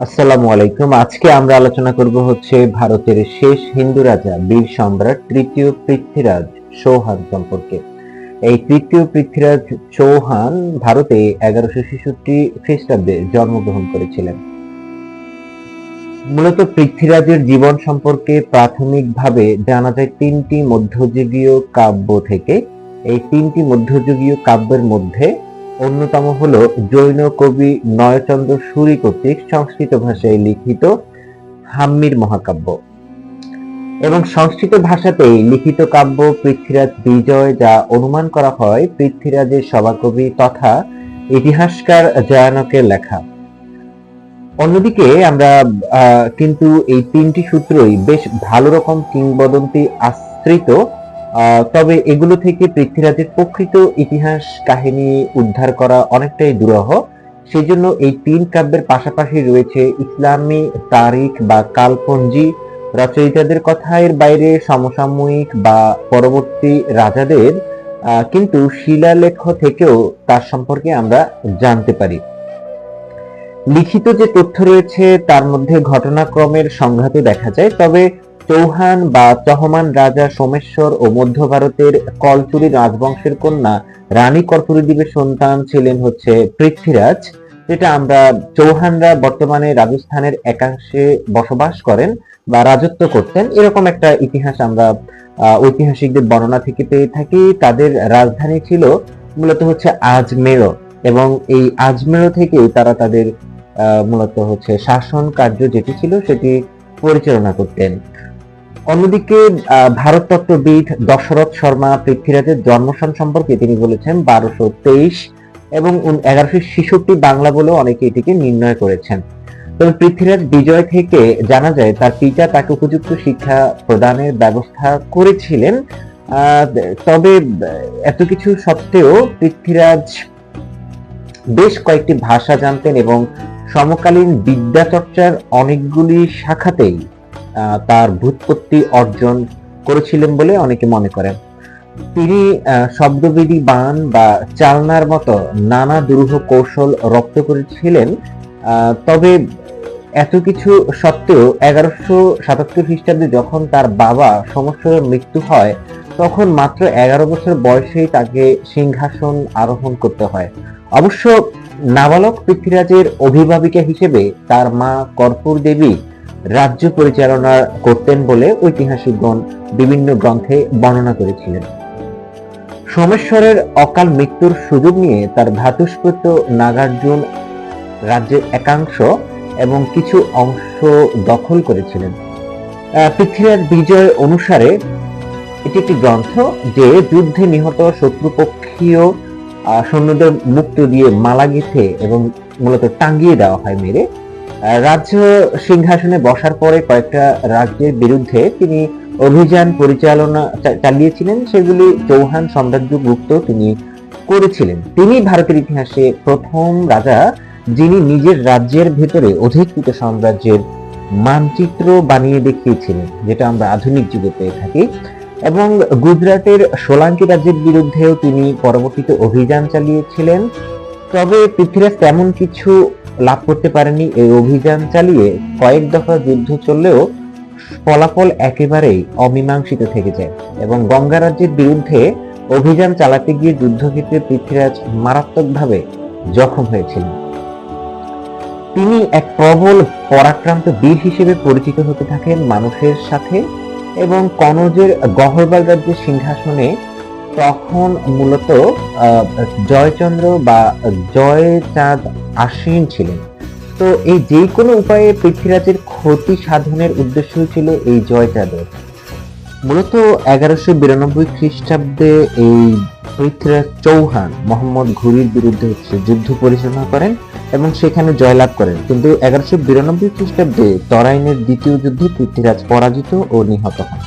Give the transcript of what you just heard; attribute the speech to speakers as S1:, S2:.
S1: আসসালামু আলাইকুম। আজকে আমরা আলোচনা করব হচ্ছে ভারতের শেষ হিন্দু রাজা, বীর সম্রাট, তৃতীয় পৃথ্বীরাজ চৌহান সম্পর্কে। এই তৃতীয় পৃথ্বীরাজ চৌহান ভারতে এগারোশো ছেষট্টি খ্রিস্টাব্দে জন্মগ্রহণ করেছিলেন। মূলত পৃথ্বীরাজের জীবন সম্পর্কে প্রাথমিকভাবে জানা যায় তিনটি মধ্যযুগীয় কাব্য থেকে। এই তিনটি মধ্যযুগীয় কাব্যের মধ্যে অন্যতম হলো জৈন কবি নয়চন্দ্র সুরি কর্তৃক সংস্কৃত ভাষায় লিখিত হাম্মির মহাকাব্য। এবং সংস্কৃত ভাষাতেই লিখিত কাব্য, পৃথ্বীরাজ বিজয় যা অনুমান করা হয়, পৃথ্বীরাজের সভাকবি তথা ইতিহাসকার জয়ানকের লেখা। অন্যদিকে আমরা কিন্তু এই তিনটি সূত্রই বেশ ভালো রকম কিংবদন্তি আশ্রিত তবে এগুলো থেকে পৃথ্বীরাজের প্রকৃত ইতিহাস কাহিনী উদ্ধার করা অনেকটাই দুরূহ। সেই জন্য এই তিন কাব্যের পাশাপাশি রয়েছে ইসলামী তারিখ বা কালপঞ্জি। রচয়িতাদের কথা এর বাইরে সমসাময়িক বা পরবর্তী রাজাদের কিন্তু শিলালেখ থেকেও তার সম্পর্কে আমরা জানতে পারি। লিখিত যে তথ্য রয়েছে, তার মধ্যে ঘটনাক্রমের সংঘাত দেখা যায়, তবে চৌহান বা চহমান রাজা সোমেশ্বর ও মধ্য ভারতের কলচুরি রাজবংশের কন্যা রানী কর্পূরীদ্বীপের সন্তান ছিলেন হচ্ছে পৃথ্বীরাজ, যেটা আমরা চৌহানরা বর্তমানে রাজস্থানের একাংশে বসবাস করেন বা রাজত্ব করতেন। এরকম একটা ইতিহাস আমরা ঐতিহাসিকদের বর্ণনা থেকে পেয়ে থাকি। তাদের রাজধানী ছিল মূলত হচ্ছে আজমেরো এবং এই আজমেরো থেকেই তারা তাদের মূলত হচ্ছে শাসন কার্য যেটি ছিল সেটি পরিচালনা করতেন। অন্যদিকে আহ, ভারততত্ত্ববিদ দশরথ শর্মা পৃথ্বীরাজের জন্মস্থান সম্পর্কে তিনি বলেছেন বারোশো তেইশ এবং এগারোশো ছেষট্টি বাংলা বলেও অনেকে এটিকে নির্ণয় করেছেন। তবে পৃথ্বীরাজ বিজয় থেকে জানা যায় তার পিতা তাকে উপযুক্ত শিক্ষা প্রদানের ব্যবস্থা করেছিলেন। তবে এত কিছু সত্ত্বেও পৃথ্বীরাজ বেশ কয়েকটি ভাষা জানতেন এবং সমকালীন বিদ্যা চর্চার অনেকগুলি শাখাতেই তার ভূতপত্তি অর্জন করেছিলেন বলে অনেকে মনে করেন। তিনি শব্দবিধি বান বা চালনার মতো নানা দুরূহ কৌশল রপ্ত করেছিলেন। তবে এত কিছু সত্ত্বেও এগারোশো সাতাত্তর খ্রিস্টাব্দে যখন তার বাবা সমস্যার মৃত্যু হয়, তখন মাত্র এগারো বছর বয়সেই তাকে সিংহাসন আরোহণ করতে হয়। অবশ্য নাবালক পৃথ্বীরাজের অভিভাবিকা হিসেবে তার মা কর্পূর দেবী রাজ্য পরিচালনা করতেন বলে ঐতিহাসিকগণ বিভিন্ন গ্রন্থে বর্ণনা করেছিলেন। সোমেশ্বরের অকাল মৃত্যুর সুযোগ নিয়ে তার ধাতুষ্পৃত নাগার্জুন রাজ্যের একাংশ এবং কিছু অংশ দখল করেছিলেন। আহ, পৃথ্বীরাজ বিজয় অনুসারে এটি একটি গ্রন্থ যে যুদ্ধে নিহত শত্রুপক্ষীয় সৈন্যদের মুক্ত দিয়ে মালা গেঁথে এবং মূলত টাঙ্গিয়ে দেওয়া হয় মেরে। রাজ্য সিংহাসনে বসার পরে কয়েকটা রাজ্যের বিরুদ্ধে তিনি অভিযান পরিচালনা চালিয়েছিলেন। সেগুলি চৌহান সাম্রাজ্য গুপ্ত তিনি করেছিলেন। তিনি ভারতের ইতিহাসে প্রথম রাজা, যিনি নিজের রাজ্যের ভেতরে অধিকৃত সাম্রাজ্যের মানচিত্র বানিয়ে দেখিয়েছিলেন, যেটা আমরা আধুনিক যুগে পেয়ে থাকি। এবং গুজরাটের সোলাঙ্কি রাজ্যের বিরুদ্ধেও তিনি পরবর্তীতে অভিযান চালিয়েছিলেন। তবে পৃথ্বীরাজ তেমন কিছু লাভ করতে পারেনি। এই অভিযান চালিয়ে কয়েক দফা যুদ্ধ চললেও ফলাফল একেবারেই অমীমাংসিত থেকে যায় এবং গঙ্গা রাজ্যের বিরুদ্ধে অভিযান চালাতে গিয়ে যুদ্ধক্ষেত্রে পৃথ্বীরাজ মারাত্মকভাবে জখম হয়েছিলেন। তিনি এক প্রবল পরাক্রান্ত বীর হিসেবে পরিচিত হতে থাকেন মানুষের সাথে এবং কনজের গহরবাল রাজ্যের সিংহাসনে তখন মূলত জয়চন্দ্র বা জয়চাঁদ আসীন ছিলেন। তো এই যে কোনো উপায়ে পৃথ্বীরাজের ক্ষতি সাধনের উদ্দেশ্য ছিল এই জয়চাঁদের। মূলত এগারোশো বিরানব্বই খ্রিস্টাব্দে এই পৃথ্বীরাজ চৌহান মোহাম্মদ ঘুরির বিরুদ্ধে হচ্ছে যুদ্ধ পরিচালনা করেন এবং সেখানে জয়লাভ করেন। কিন্তু এগারোশো বিরানব্বই খ্রিস্টাব্দে তরাইনের দ্বিতীয় যুদ্ধে পৃথ্বীরাজ পরাজিত ও নিহত হন।